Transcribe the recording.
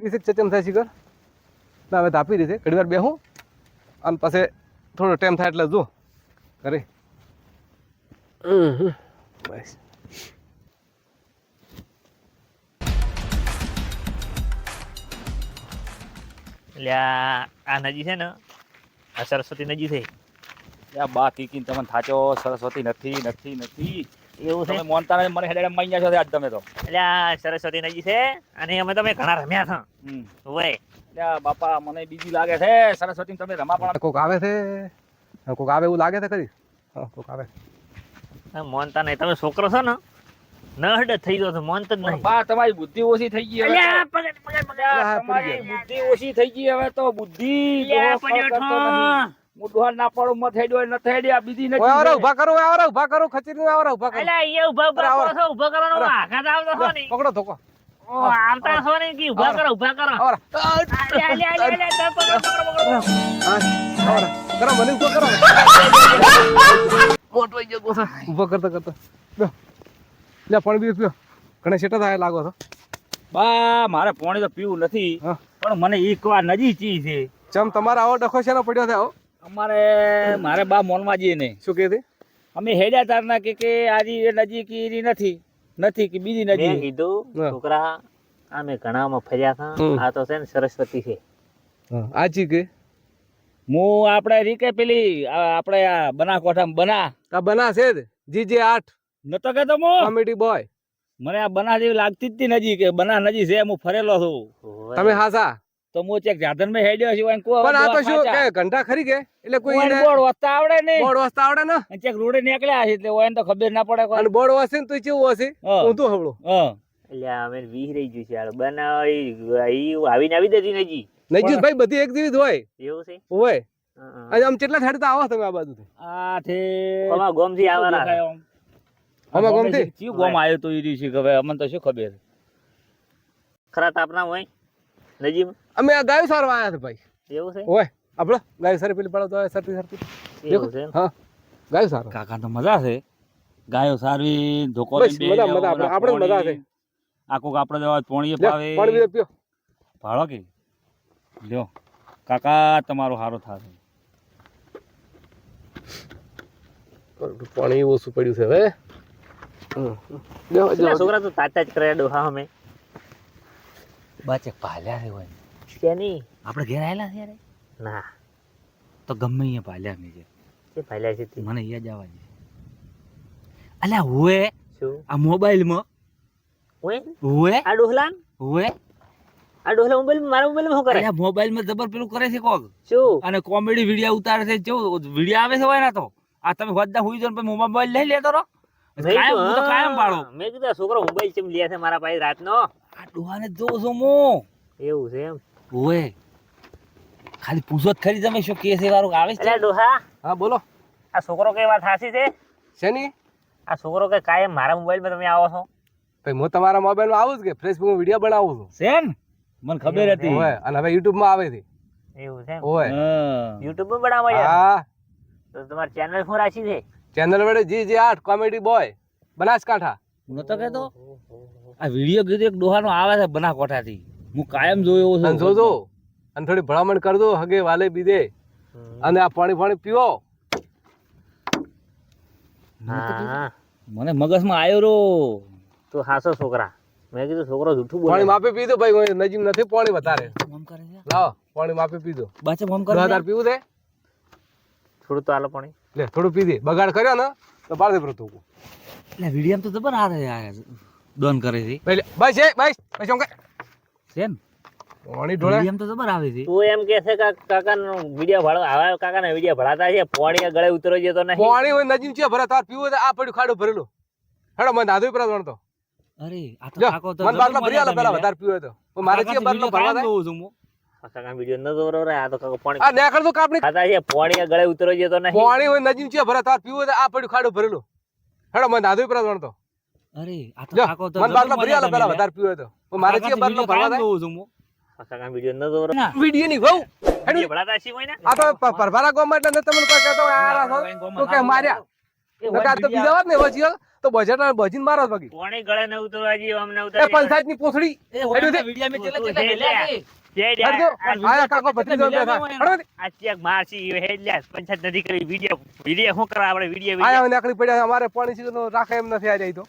ત્રીસેક ચચમ થાય શિખર ના હવે તાપી રીતે ઘણી વાર બેહું. અને પાસે થોડો ટાઈમ થાય એટલે જો હમ. બસ. એટલે આ આ નદી છે ને આ સરસ્વતી નદી છે. યા બા કીકીને તમને થાચો સરસ્વતી નથી નથી નથી. એવું છે? તમે મોનતા નથી મને હેડે મહિના છો આજ તમે તો. એટલે આ સરસ્વતી નદી છે અને અમે તમે ઘણા રમ્યા હતા હોય. એટલે બાપા મને બીજી લાગે છે સરસ્વતી તમે રમા પણ. કોક આવે છે? કોક આવે એવું લાગે છે ખરી? કોક આવે. મોનતા નહીં તમે છોકરો છો ને ન થઈ ગયો છો મોનત જ નહીં. બા તમારી બુદ્ધિ ઓછી થઈ ગઈ હવે તમારી બુદ્ધિ ઓછી થઈ ગઈ હવે તો બુદ્ધિ નથી. હું દોહર ના પાડું મત હેડ્યો ન આ બીજી ઓય આવરા ઊભા કરો ઓય ઊભા કરો ખચરી આવરા ઊભા કરો. અલ્યા, એ ઊભા ઊભા કરો છો, ઊભા કરવાનો. આઘાત આવતો છો ને. પકડો ધોકો. ઓ, આવતા છો ને કે ઊભા કરો, ઊભા કરો. અલ્યા, અલ્યા, અલ્યા, તો પકડો, પકડો, પકડો. કરો મને ઊભો કરો. મોટો ગયો ગોસા. ઊભો કરતા કરતા. લે પણ બી પીઓ ઘણે શેટા થાય લાગો છો. બા મારે પાણી તો પીવું નથી. હા. પણ મને એક વાર નજી ચી છે. ચમ તમારા આવો ડખો છે પડ્યો છે આવો અમારે મારે બા મોનમાં જઈએ નહીં. શું કહે અમે હેડ્યા તારના કે કે આજી નજીક ઈરી નથી. નથી કે બીજી મેં નજીક કીધું છોકરા અમે ઘણામાં ફર્યા હતા. આ તો છે ને સરસ્વતી છે. આજી કે? હું આપણે રીકે પેલી આ આપણે આ બના કોઠામાં બના. આ બના છે જ. જીજે આઠ. નતો કેતો મો? કોમેડી બોય મને આ બના જેવી લાગતી જ નજીક. નજી બના નજીક છે હું ફરેલો છું. તમે હાસા? તો મો ચેક જાધનમાં હેડ્યો છે કહું, પણ આ તો શું કે ઘંટા ખરી કે? એટલે કોઈ એને બોર્ડ વાંચતા આવડે ને. બોર્ડ વસ્તા આવડે ને? ચેક રોડે નીકળ્યા છે એટલે ઓય તો ખબર ના પડે અને બોર્ડ વસે ને તો કેવું હશે હું. તો હવળું. હા. એટલે અમે વીહ રહી ગયું છે યાર. બનાવી આવીને આવી દેતી નજી નજી ભાઈ બધી એક જેવી જ હોય. એવું છે? હોય. અને આમ કેટલા હેડતા આવો તમે આ બાજુ આ થે અમારા ગોમથી આવવાના. આમ. ગોમથી ગમતી? ગોમ આવ્યો તો ઈ દિવસે કે હવે? અમને તો શું ખબર? ખરા તાપના હોય? નજીમ? અમે આ ગાયું સારવા આવ્યા છે ભાઈ. એવું છે? ઓય આપણો ગાયું સારી પેલી પડો તો સરતી સરતી. એવું છે હા. ગાયું સારું. કાકા તો મજા છે. ગાયો સારવી ધોકો મજા, મજા, આપણે- આપણે મજા છે. આ કોક આપણે જવા પોણીએ પાવે. પાણી પીઓ, ભાળો કે? લ્યો. કાકા તમારો હારો થાશે. પાણી ઓછું પડ્યું છે હવે. છોકરા તો તાતા જ કરે ડોહા અમે. બાચે પાલ્યા છે હોય શેની આપણે ઘેર આયેલા છે યાર? ના. તો ગમે અહીંયા પાલ્યા મેં છે તે ફાયલા છે. મને યાદ જવા છે. અલ્યા હોવે શું? આ મોબાઈલમાં? હોય હોવે આ ડોહલા હોવે આ ડોહલા મોબાઈલ મારા મોબાઈલ શું કરે? અલ્યા મોબાઈલમાં જબર પેલું કરે છે કોક. શું? અને કોમેડી વિડિયો ઉતારે છે. જો વિડિયો આવે છે હોય ના તો. આ તમે વાદા હુઈ જાવ ને મોબાઈલ લઈ લેતો રહો. કાયમ હું તો કાયમ પાડો. મેં કીધું છોકરો મોબાઈલ ચેમ લે છે મારા પાસે રાતનો. આ ડોહાને જોઉં છું મો એવું છે એમ? ઓએ ખાલી પૂછો જ ખરી તમે શું કેસ એ વાળું આવે છે? ડોહા. હા બોલો. આ છોકરો કઈ વાત સાચી છે? શેની? આ છોકરો કે કાયમ મારા મોબાઈલમાં તમે આવો છો? ભાઈ હું તમારા મોબાઈલમાં આવું જ કે ફેસબુકમાં વીડિયો બનાવું છું. શેન? મને ખબર હતી. હોય અને હવે યુટ્યુબમાં આવે છે. એવું છે ઓએ હોય હા. યુટ્યુબમાં બનાવો યાર હા. તો તમારી ચેનલ શું રાખી છે? ચેનલ વડે જી જી આઠ કોમેડી બોય બનાસકાંઠા. હું નતો કહેતો. આ વીડિયો કીધું એક ડોહાનો આવે છે બના કોઠાથી હું કાયમ જોયો એવો છું. જોજો અને થોડી ભલામણ કરજો હગે વાલે બીજે. અને આ પાણી પાણી પીવો. હા. મને મગજમાં આવ્યો રો તું હાસો છોકરા. મેં કીધું છોકરો જૂઠું બોલે. પાણી માપે પીધો ભાઈ નજીક નથી પાણી વધારે. આમ કરે છે લાવો પાણી માપે પીધો. બાચે આમ કરે પીવું દે થોડું તો આલો પાણી. લે થોડું પી દે. બગાડ કર્યો ને તો પાડે પર તું લે વિડિયમ તો જબર આવે યાર ડોન કરે છે. ભાઈ લે, બસ એ બસ બસ ઓમ કે? છે ને? પાણી ઢોળે. વિડિયમ તો જબર આવે છે. તું એમ કે છે કે કાકાનો વિડિયો ભાડો આવા કાકાના વિડિયો ભરાતા છે પોણી ગળે ઉતરો જતો નહીં. પાણી હોય નજીમ છે ભરા તાર પીવું આ પડ્યું ખાડું ભરેલું. હેડો મને દાદુ પર વણતો અરે આ તો કાકો તો મને બાટલા ભરી આલા પેલા વધારે પીવો તો. મારે જે બાટલો ભરવા થાય છું. કાકા વીડિયો ન દોરો રે આ તો કાકા પોણી આ નેકળ તો કાપણી ખાતા છે પોણી ગળે ઉતરો જતો નહીં. પાણી હોય નજીમ છે ભરે તાર પીવું આ પડ્યું ખાડું ભરેલું. હેડો મને દાદુ પર વણતો અરે આ તો કાકો તો મને જબર ભરી આલો પેલા વધારે પીવું તો. મારે કાકા બાટલો ભરવા કાયમ જોઉં છું કાકા વીડિયો ન વહુ. વીડિયો ભરાતા છે કોઈ ને. આ તો પરભારા ગામમાં એટલે તમને કોઈ કહેતો આ રાસો. તો કે માર્યા. એ તો બીજા વાત ને પછી તો બજેટ બજીન મારો જ બાકી. પોણી ગળે ન ઉતરવા અમને એ એ. વિડિયા મેં ચેલા ચેલા પંચાયત નથી કરી વીડિયો વીડિયો શું કરવા આપડે વીડિયો આયા પડ્યા અમારે પાણી સીધું રાખે એમ નથી આ જાય તો.